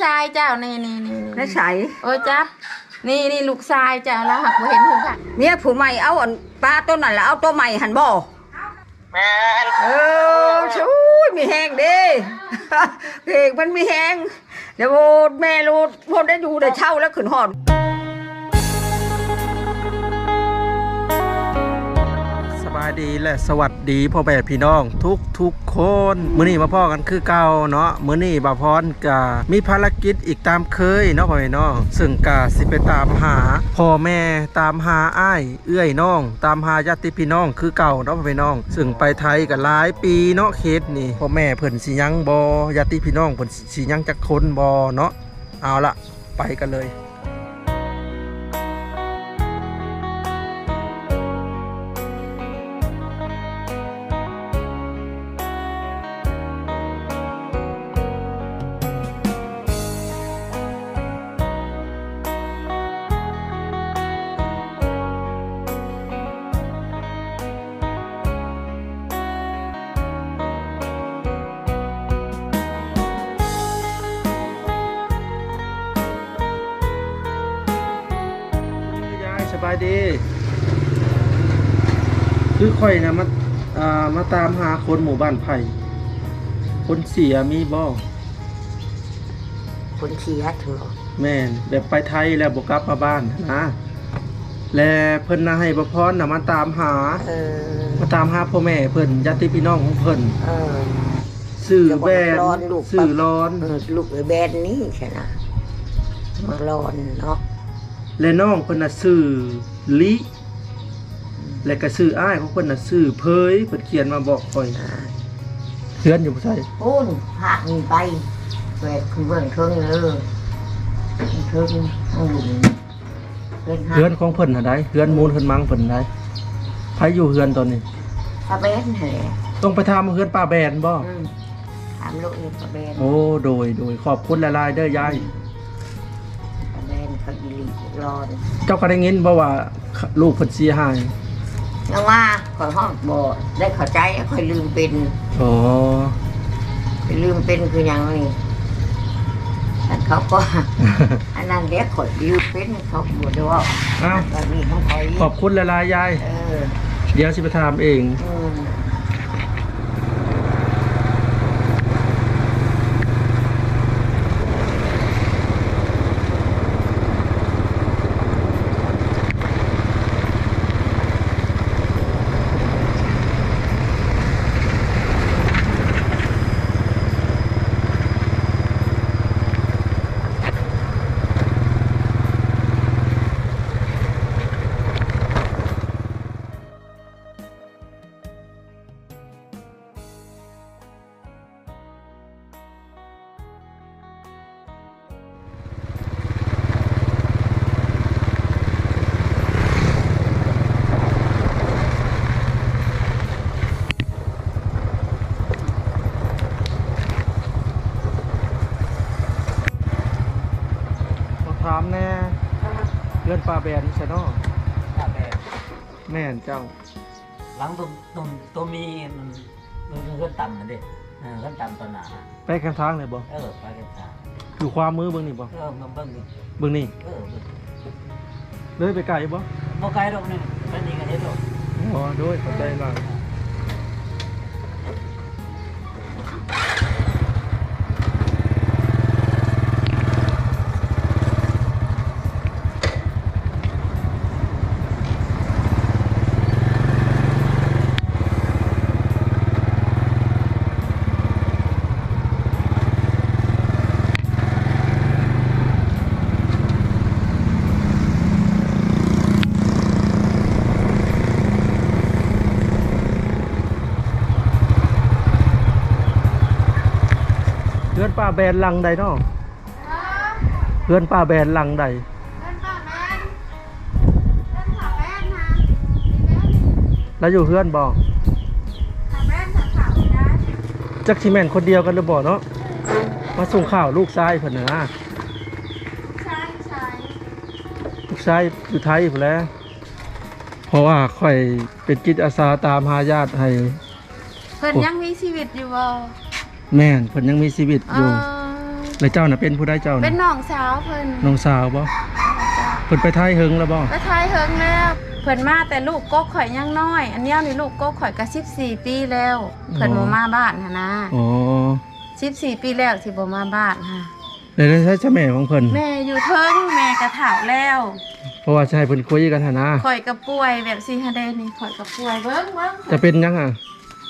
ชายเจ้านี่นี่นี่แล้วใส่โอ้จับ นี่นี่ลูกชายเจ้าแล้วหักบ่เห็นหูค่ะเมียผู้ใหม่เอาอันปลาตัวนั้นแล้วเอาตัวใหม่หันบ่แม่นเออชูยมีแหงเด้ เพลงมันมีแหงเดี๋ยวโอ้แม่รู้พนได้ดูได้เช่าแล้วขึ้นหอดายดีและสวัสดีพ่อแม่พี่น้องทุกทุกๆคน มื้อนี้มาพ่อกันคือเก่าเนาะมื้อนี้บาพรกะมีภารกิจอีกตามเคยเนาะพ่อแม่น้องซึ่งกะสิไปตามหาพ่อแม่ตามหาอ้ายเอื้อยน้อง ตามหาญาติพี่น้องคือเก่าเนาะพ่อแม่น้อง ซึ่งไปไทยกันหลายปีเนาะเคสนี่พ่อแม่เพิ่นสิยังบ่ญาติพี่น้องเพิ่นสิยังจักคนบ่เนาะเอาละไปกันเลย ดี คือข่อยนะมาอ่ามาตามหาคนหมู่บ้านไผ่ คนเสียมีบ่คนเชียร์เถอะแม่นแบบไปไทยแล้วบ่กลับมาบ้านนะและเพิ่นน่ะให้บ่พรน่ะมาตามหา เออ มาตามหาพ่อแม่เพิ่นญาติพี่น้องของเพิ่นเออ สื่อแบนร้อนลูก สื่อร้อน เออลูกไอ้แบนนี่ใช่นะมาร้อนเนาะ และน้องเพิ่นน่ะสื่อลิและก็สื่ออ้ายของเพิ่นน่ะสื่อเพยเพิ่นเขียนมาบอกข่อยอ่าเพื่อนอยู่บ่ใช่โอ้นพากนี่ไปแหวกขึ้นเบื้องเทิงเลยเทิงข้างบนเพื่อนเพื่อนของเพิ่นน่ะได้เพื่อนมูลเพิ่นมังเพิ่นได้ไผอยู่เฮือนตอนนี้พระเบนแหละต้องไปถามเฮือนป้าแบนบ่อืมถามลูกเองพระเบน โอ้โดยโดยขอบคุณหลายๆเด้อยาย ร้อนเจ้าก็ได้ยินบ่ว่าลูกเพิ่นเสียหายยังว่าขอยห้องบ่ได้เข้าใจคอยลืมเป็นอ๋อไปลืมเป็นคืออย่างนี้แต่เขาก็ อันนั้นเด็กขอยลืมเป็นเขาบ่ได้ว่าอ้าวแบบนี้ของคอยขอบคุณหลายๆยาย เออ เดี๋ยวสิไปถามเอง อืม ถามแน่เฮือนป้าแบนใช่เนาะครับแม่แม่นเจ้า หลังตัวตัวตัวมีมันมันเลื่อนต่ำนะเด็กเลื่อนต่ำตัวหนาไปข้างทางเลยบ่เออไปกันตาคือความมือเบิ่งนี่บ่เออมันเบิ่งดิเบิ่งนี่เออเบิ่งเลยไปไกลบ่บ่ไกลดอกนี่ไปนี่กันเฮ็ดดอกอ๋อโดยเข้าใจหลา แบนหลังใดเนาะเฮือนป้าแบนหลังใดแล้วอยู่เฮือนบ่จักสิแม่นคนเดียวกันหรือบ่เนาะมาส่งข่าวลูกชายเพิ่นน่ะนะลูกชายอยู่ไทยพุ่นแหล้วเพราะว่าข่อยเป็นจิตอาสาตามหาญาติให้ เพิ่นยังมีชีวิตอยู่บ่ แม่นเพิ่นยังมีชีวิตเออยู่อแล้วเจ้าน่ะเป็นผู้ได้เจ้าเป็น่ะนน้องสาวเพิ่นน้องสาวบ่เพิ่นไปไทยเฮิงแล้วบ่ไปทายเฮิงแล้วเพิ่นมาแต่ลูกก็ข่อยยังน้อย อันเนี้ยนี่ลูกก็ข่อยก็14ปีแล้วเพิ่นบ่มาบ้านหั่นนะอ๋อ14ปีแล้วที่บ่มาบ้านค่ะแล้วได้ใช้เจ้าแม่ของเพิ่นแม่อยู่เทิงแม่ก็ถาวแล้วเพราะว่าจะให้เพิ่นคุยกันหั่นนะข่อยก็ป่วยแบบสิฮะเดนี่ข่อยก็ป่วยเบิ่งเบิ่งจะเป็นยังอะ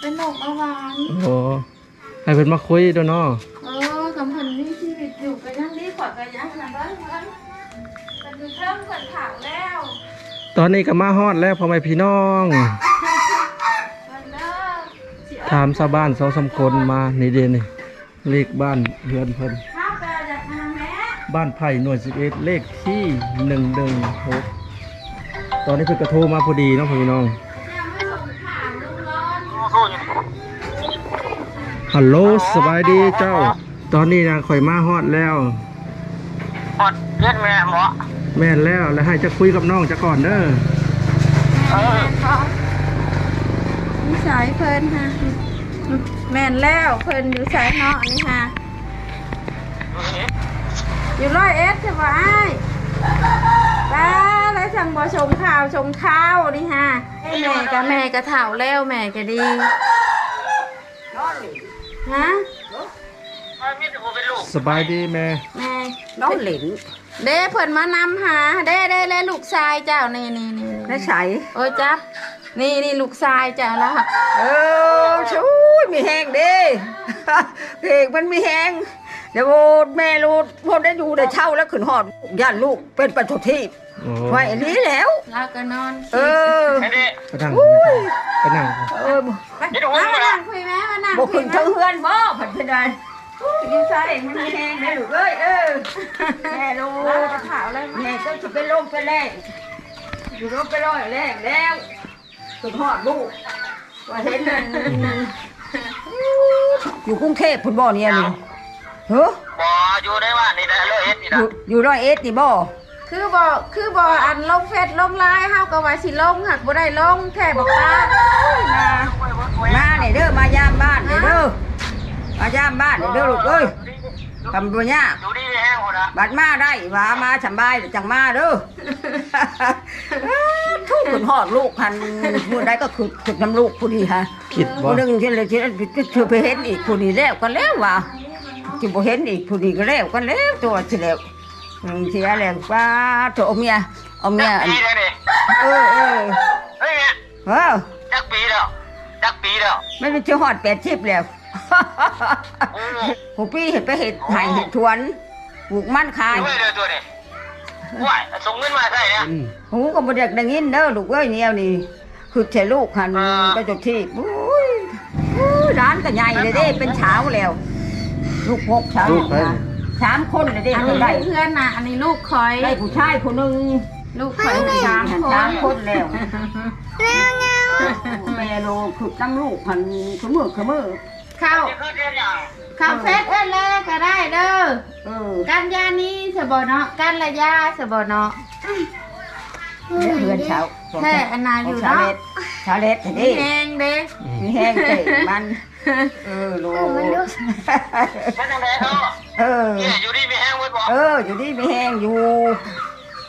เป็นโรคเบาหวาน โอ้ ให้เพิ่นมาคุยเด้อเนาะเออคำเพิ่นมีชีวิตอยู่ก็ยังดีข่อยก็ยังนะเบิ่งเบิ่งเพิ่นอยู่เทิงเพิ่นถาวแล้วตอนนี้ก็มาฮอดแล้วพ่อแม่พี่น้องเพิ่นเด้อสิเอิ้นถามชาวบ้านสองสามคนมานี่เดนี่เลขบ้านเฮือนเพิ่นข้าวแปลจากทางแม่บ้านไผ่หน่วย11เลขที่116ตอนนี้เพิ่นก็โทรมาพอดีเนาะพี่น้อง ฮัลโหลสบายดีเจ้า ตอนนี้นะข่อยมาฮอดแล้วหอดเย็นแม่หมอแม่นแล้วแล้วให้จะคุยกับน้องจะก่อนเด้อเออนิสัยเพิ่นฮะแม่นแล้วเพิ่นอยู่สายเนาะนี่ฮะอยู่ร้อยเอ็ดใช่ไหมป้าแล้วสั่งบ่ชงข้าวชงข้าวนี่ฮะแม่กับแม่ก็เฒ่าแล้วแม่ก็ดี ฮะมีแต่ผู้เป็นลูกสบายดีแม่แม่น้องเหลินเด้เพิ่นมานำหาเด้เด้เด้ลูกชายเจ้านี่นี่นี่และใสโอ้ยจับ นี่นี่ลูกชายเจ้าแล้วค่ะเออชูยมีแหงเด้เพลงมันมีแหงเดี๋ยวแม่รู้พอได้อยู่ได้เช่าแล้วขึ้นหอดย่านลูกเป็นปัจจุทีโอ้ไว้อันนี้แล้วแล้วก็นอนเออไอ้นี่ไปนั่งไปนั่งเออไปมามานั่งคุยไหมมานั่งบ่คุขึ้ยนไหมเทิงเฮือนบ่ผัดเพดานดีใจมันมีแหงได้ลูกเอ้ยเออแม่รู้แล้วก็ถามเลยแม่ก็จะเป็นลมเป็นแรงอยู่ลมเป็นร้อยแรงแล้วขึ้นหอดลูกว่าเห็นนั่นอยู่กรุงเทพพุ่นบ่เนี่ยนี่เฮ้อบ่อยู่ในบ้านนี่ได้เลยเฮ็ดนี่อนะยู่อยู่ร้อยเอ็ดนี่บ่ คือบ่คือบ่อันลงเฟซลงไลน์เฮาก็ว่าสิลงหักบ่ได้ลงแค่บอกตามามาเนี่ยเด้อมายามบ้านเนี่ยเด้อมายามบ้านเนี่ยเด้อลูกเอ้ยทำตัวยากอยู่ดีไม่แห้งหมดนะบัดมาได้ว่ามาสำบายจังมาเด้อทุกคนหอดลูกพันมือใดก็คือคือน้ำลูกผู้ดีฮะคิดบ่ผู้หนึงที่เลยที่เธอไปเห็นอีกผู้นี้แล้วก็แล้วว่ะที่บ่เห็นอีกผู้นี้ก็แล้วก็แล้วตัวที่แล้ว อืมเสียแล้วป้าโถเอาเมียเอาเมียอันปีเลยนี่เออเออเฮ้ยเนี่ยเออจักปีแล้วจักปีแล้วไม่เป็นเจ้าหอดแปดชิบแล้ว โอ้ผู้พี่เห็นไปเห็ดไห่เห็ดทวนปลูกมันขายยเลยตัวนี้ว้ายส่งเงินมาใส่เนี่ยอืมหูก็บ่เด็กดังยินเด้อลูกเอ้ยเนี่ยนี่คือเทลูกหันอ่า ไปจดที่อุ้ยอุ้ยร้านก็ใหญ่เลยเด้เป็นเช้าแล้ว ลูกหกสามลูกไป สามคนเลยเด้อันคนี้นได้ลูกเพื่อนน่ะอันนี้ลูกคอย ได้ผู้ชายคนหนึ่งลูกคอยสามคนสามคนแล้วแม่โลคือน้ำลูกหันขมือขมือเข้านี่คือเดือนอย่างเข้าเฟซเอ้นเลยก็ได้เด้อเออกันยานี้สบเนาะกันระยาสบเนาะเพื่อนเช้าแค่อันนาอยู่ชาเนาะเล็ดชาเล็ดมีนี่แหงเด้มีแห้งเตะมันเออลูกไม่ต้องแดงเนาะ เออนี่อยู่ดีไม่แห้งไว้บอกเออ อยู่ดีมีแห้งอยู่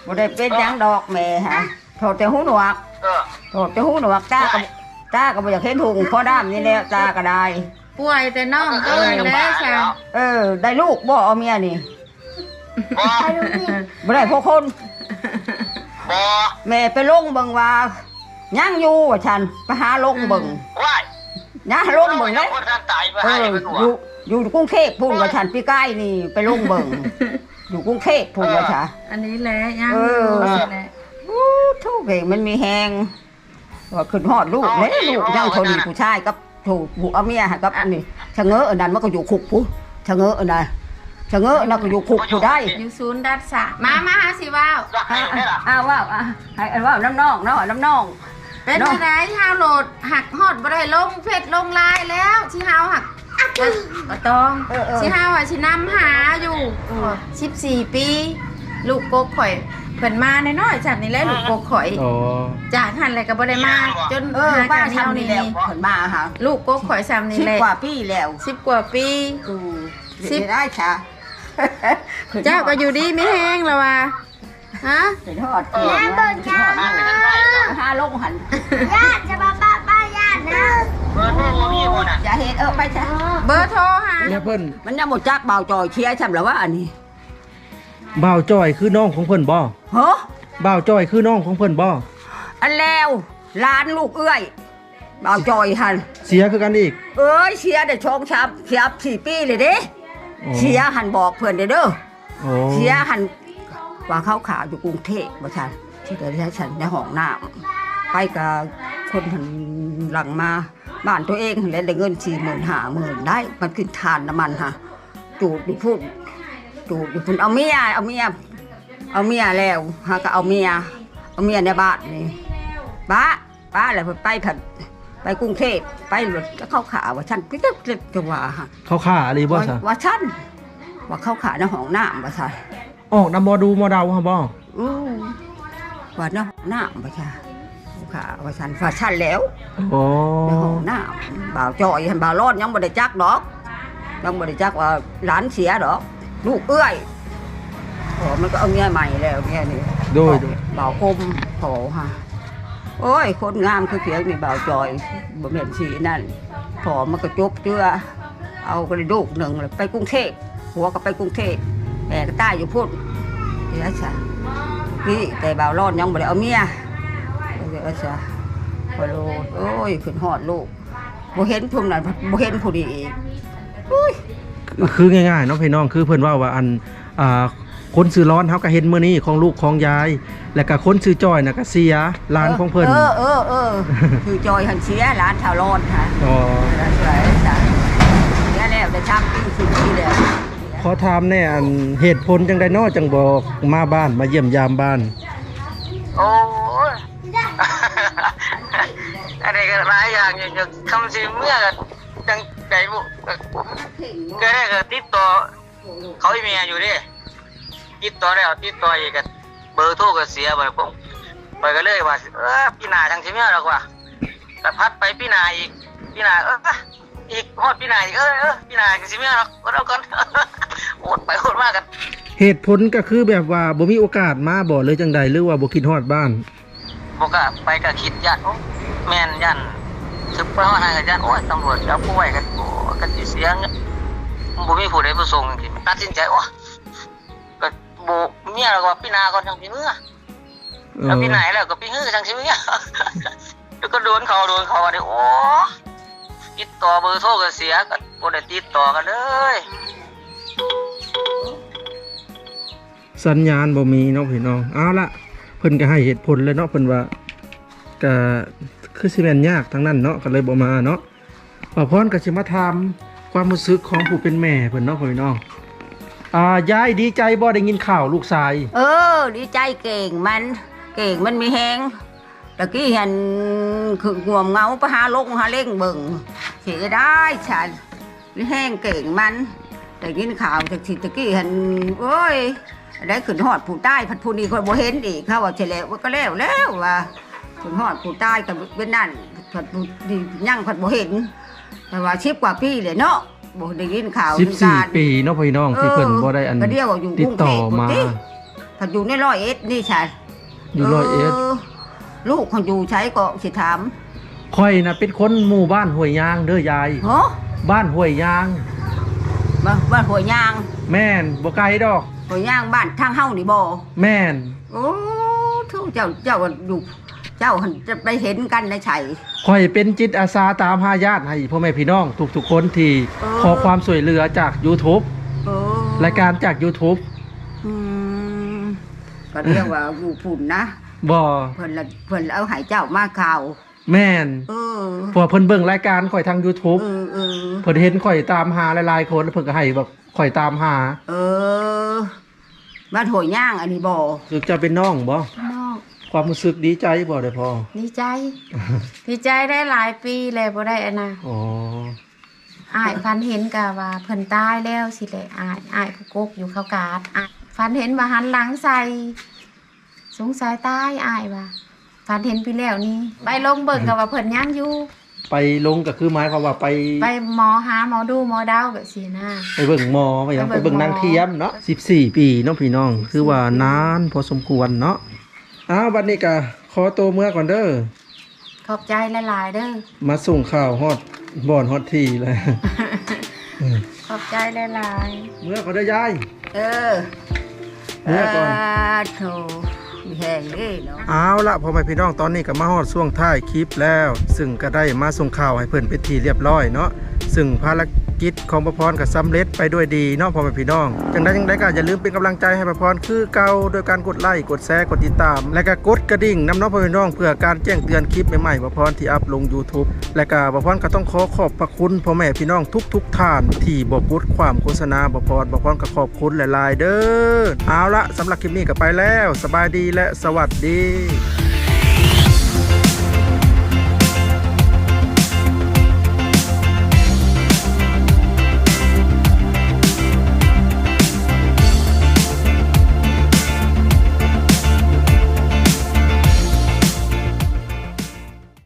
บ่ได้เป็นหยังดอกแม่ฮะโทษแต่หูหนวกเออโทษแต่หูหนวกตาก็ตาก็บ่อยากเห็นถุงพ่อด้ามนี่แหละตาก็ได้ ป่วยแต่น้องก็เลยแล้วค่ะเออ ได้ลูกบ่เอาเมียนี่บ่บ่ได้พวกคนบ่แม่ไปลงเบิ่งว่ายังอยู่ว่าฉันไปหาลงเบิ่งว้ายยังหาลงเบิ่งเลยคนท่านตายไปเอให้อเป็นหัวอยู่ อยู่กรุงเทพพุ่นว่าฉันพี่ใกล้นี่ไปลงเบิ่งอยู่กรุงเทพพุ่นว่าฉันอันนี้แหละยังเอออยู่สิแหละอู้ทุกเพลงมันมีแหงว่าขึ้นหอดลูกเลยลูกยังคนนี้ผู้ชายกับถูกผู้เอาเมียกับอันนี้ชะเง้ออันนั้นมันก็อยู่คุกผู้ชะเง้ออันนั้นชะเง้ออันนั้นก็อยู่คุกผู้ได้อยู่ศูนย์ดัดสะมามาหาสิว้าวรักให้อะได้ล่ะอ้าวว้าวอะให้อันว่าวน้ำนองเนาะน้ำนองเป็นเนาะอะไรที่เฮาโหลดหักฮอดบ่ได้ลงเฟซลงไลน์แล้วที่เฮาหัก บ่ต้องเออเออที่เฮาอะสินำหาอยู่อืม14ปี ลูกกกข่อยเพิ่นมาน้อยๆจัดนี่แหละลูกกกข่อยอ๋อจากหันเลยก็บ่ได้มาจนเออหาป้ากันแนวทำนี่นี้แล้วผลมาค่ะลูกกกข่อยซ้ำนี่สิบแหละกว่าปีแล้วสิบกว่าปี อือสิบสิได้ค่ะเจ้าก็อยู่ดีไม่แห้งแล้วว่ะฮะขึ้นฮอดเกียงมันขึ้นฮอดมาเป็นไทยเนาะหาลงหันญาติจะมาป้าป้าญาตินะเบ อร์โทรบ่มีบ่น่ะอย่าเฮ็ดเออไปซะเบอร์โทรหาเนี่ยเพิ่นมันยังบ่จักเบาจอยเชียร์ฉันแล้วว่าอันนี้บ่าวจ้อยคือน้องของเพิ่นบ่ฮะบ่าวจ้อยคือน้องของเพิ่นบ่อันแล้วหลานลูกเอื้อยเบาจอยหันเสียคือกันอีก เอ้ยเชียร์ได้ชองชับเชียร์สี่ปีเลยเด้โอ้เชียร์หันบอกเพิ่นเด้อเด้อโอ้เชียร์หันว่าเขาขาวอยู่กรุงเทพบ่ฉันที่เดี๋ยวให้ฉันในห้องน้ำไปกับคนหันหลังมา บ้านตัวเองแล้วได้เงินสี่หมื่นห้าหมื่นได้ มันขึ้นทานน้ำมันฮะจูดอยู่พุ่นจูดอยู่พุ่นเอาเมียเอาเมียเอาเมียแล้วฮะก็เอาเมียเอาเมียในบ้านนี่ป้าป้าอะไรไปผัดไปกรุงเทพไปรถก็เข้าขาว่าฉันก็จะจะว่าฮะเข้าขาอะไรบ่ซะว่าฉันว่าเข้าขาในห้องน้ำว่าฉันออกน้ำบ่ดูบ่เดาฮะบ่อืมว่าในห้องน้ำว่าฉั นเข้าขาว่าฉันว่าฉันแล้วโอ้ในห้องน้ำบ่าวจอยหันบ่าวรอดยังบ่ได้จักดอกยังบ่ได้จักว่าหลานเสียดอกลูกเอื้อยโอ้มันก็เอาเมียใหม่แล้วเมียนี่โดยโดยบ่าวคมโถฮะโอ้ยคนงามคือเพียงนี่บ่าวจอยบ่แม่นสีนั่นพอมันก็จบเจือเอากระดูกหนึ่งเลยไปกรุงเทพหัวก็ไปกรุงเทพแม่ก็ตายอยู่พุ่นเดี๋ยวจ้ะนี่แต่บ่าวรอดยังบ่ได้เอาเมีย เดี๋ยวจ้ะพอโลดโอ้ยขึ้นฮอดลูกบ่เห็นพุ่นนั่นบ่เห็นผู้นี้อีกอุ้ยคือง่ายๆเนาะพี่น้องคือเพิ่นว่าว่าอันอ่าคนซื้อร้อนเฮาก็เห็นมื้อนี้ของลูกของยาย แล้วก็คนซื้อจ้อยน่ะก็เสียหลานของเพิ่นเออเออเออคือจอยหันเสียหลานชาวรอดค่ะอ๋อแล้วสวยจ้ะเสียแล้วได้ชักปิ้งสุดที่แล้วขอถามแน่อันเหตุผลจังได๋เนาะจังบอกมาบ้านมาเยี่ยมยามบ้านโอ้ย อะไรก็หลายอย่างอย่างจะคำสิเมื่อก็จังไดบุก็ได้ก็ติดต่อเขาอีเมียอยู่ดิติดต่อแล้วติดต่ออีกก็เบอร์โทรก็เสียไปผมไปก็เลยว่าเออพี่นาจังสิเมียหรอกว่าแต่พัดไปพี่นาอีกพี่นาเอออีกฮอดพี่นาอีกเออเออพี่นาจังสิเมียหรอกก็แล้วกันโอดไปโอดมากันเหตุผลก็คือแบบว่าบ่มีโอกาสมาบ่เลยจังใดหรือว่าบ่คิดฮอดบ้านบอกว่าไปกับคิดยันโอ้แม่นยัน ถึงไปว่าหากับยันโอ้ยตำรวจเอาผู้ไว้กันโอ้กันสิเสียเงบ่มีผู้ใดผู้ส่งจริงตัดสินใจโอ้ก็บ่เมียแล้วก็พี่นาก่อนจังสิเมื่อแล้วพี่นายแล้วก็พี่ฮื้อจังสิเมื่อแล้วก็โดนเขาโดนเขาดิโอ้ติดต่อเบอร์โทรก็เสียก็บ่ได้ติดต่อกันเลยสัญญาณบ่มีเนาะพี่น้องเอาละเพิ่นก็ให้เหตุผลเลยเนาะเพิ่นว่าก็ คือสิแม่นยากทั้งนั้นเนาะก็เลยบ่มาเนาะป้าพรก็สิมาถามความรู้สึกของผู้เป็นแม่เพิ่นเนาะพี่น้องอ่ายายดีใจบ่ได้ยินข่าวลูกชาย เออ ดีใจเก่งมัน เก่งมันมีแหงตะกี้เห็นคือห่วมเงาไปหาลงหาเล่งเบิ่งเสียได้ฉันมีแห้งเก่งมัน แต่ยินข่าวจากทีตะกี้เห็นโอ้ยได้ขึ้นหอดผู้ใต้พัดผู้นี้คนบ่เห็นอีกเขาว่าเฉลวว่าก็แล้วแล้วว่า ขึ้นหอดผู้ใต้กับเป็นนั่นพัดผู้นี่ยั่งพัดบ่เห็น แต่ว่าชิบกว่าปีเลยเนาะบ่ได้ยินข่าวถึงการ14ปีเนาะพี่น้องที่เพิ่นบ่ได้อันก็เดียวว่าอยู่ติดต่อมากรุงเทพพุ่นติถ้าอยู่ในร้อยเอ็ดนี่ใช่อยู่ร้อยเอ็ดลูกเขาอยู่ใช้ก็สิถามข่อยน่ะเป็นคนหมู่บ้านห้วยยางเด้อยายฮะบ้านห้วยยางบ้านบ้านหัวยาง แม่นบ่ไกลดอกหัวยางบ้านทางเฮานี่บ่แม่นโอ้ทุเจ้าเจ้าก็อยู่ เจ้าหันจะไปเห็นกันในไฉข่อยเป็นจิตอาสาตามหาญาติให้พ่อแม่พี่น้องทุกๆคนที่เออขอความช่วยเหลือจาก YouTube เออรายการจาก YouTube อืมก็เรียกว่าอยู่พุ่นนะบ่เพิ่นละเพิ่นเอาให้เจ้ามาข่าวแม่นเออเพอเพิ่นเบิ่งรายการข่อยทาง YouTube เออเออเพิ่นเห็นข่อยตามหาหลายๆคนแล้วเพิ่นก็ให้แบบข่อยตามหา เออบ้านหัวยย่างอันนี้บ่สึกจะเป็นน้องบ่นอก ความรู้สึกดีใจบ่ได้พอ ดีใจ ดีใจได้หลายปีแล้วบ่ได้อันน่ะอ๋ออายฟันเห็นกะว่าเพิ่นตายแล้วสิแหละอายอายผู้กกอยู่เขากาดอายฟันเห็นว่าหันหลังใส่สงสัยตายอายว่าฟันเห็นไปแล้วนี่ไปลงเบิ่งกะว่าเพิ่นยังอยู่ ไปลงก็คือหมายความว่าไป ไปหมอหาหมอดูหมอดาวแบบสีหน้าไปเบิ่งหมอไปหยังไปไปเบิ่เบิ่งงหมอ นางเทียมเนาะ14 ปีเนาะพี่น้อง คือว่านานพอสมควรเนาะ อ้าวบัดนี้ก็ขอตัวเมื่อก่อนเด้อขอบใจหลายๆเด้อมาส่งข่าวฮอดบ่อนฮอดที่เลย ขอบใจหลายเมื่อก่อนเด้อยายเออเมื่อก่อนโธ่มีแหงเด้เนาะเอาละพ่อแม่พี่น้องตอนนี้ก็มาฮอดช่วงท้ายคลิปแล้ว ซึ่งก็ได้มาส่งข่าวให้เพิ่นเป็นทีเรียบร้อยเนาะซึ่งภาร กิจของประพรก็สำเร็จไปด้วยดีนาะพ่อแม่พี่น้องจังได้จังได้ก็อย่าลืมเป็นกำลังใจให้ประพรคือเก่าโดยการกดไลค์กดแชร์กดติดตาม และก็กดกระดิ่งนำน้องพ่อแม่พี่น้องเพื่อการแจ้งเตือนคลิปใหม่ๆประพรที่อัพลง YouTube และก็ประพรก็ต้องขอขอบพระคุณพ่อแม่พี่น้องทุก ๆ ท่าน ที่บ่กดความโฆษณาประพรประพรก็ขอบคุณหลายๆ เด้อเอาละสำหรับคลิปนี้ก็ไปแล้ว สบายดีและสวัสดี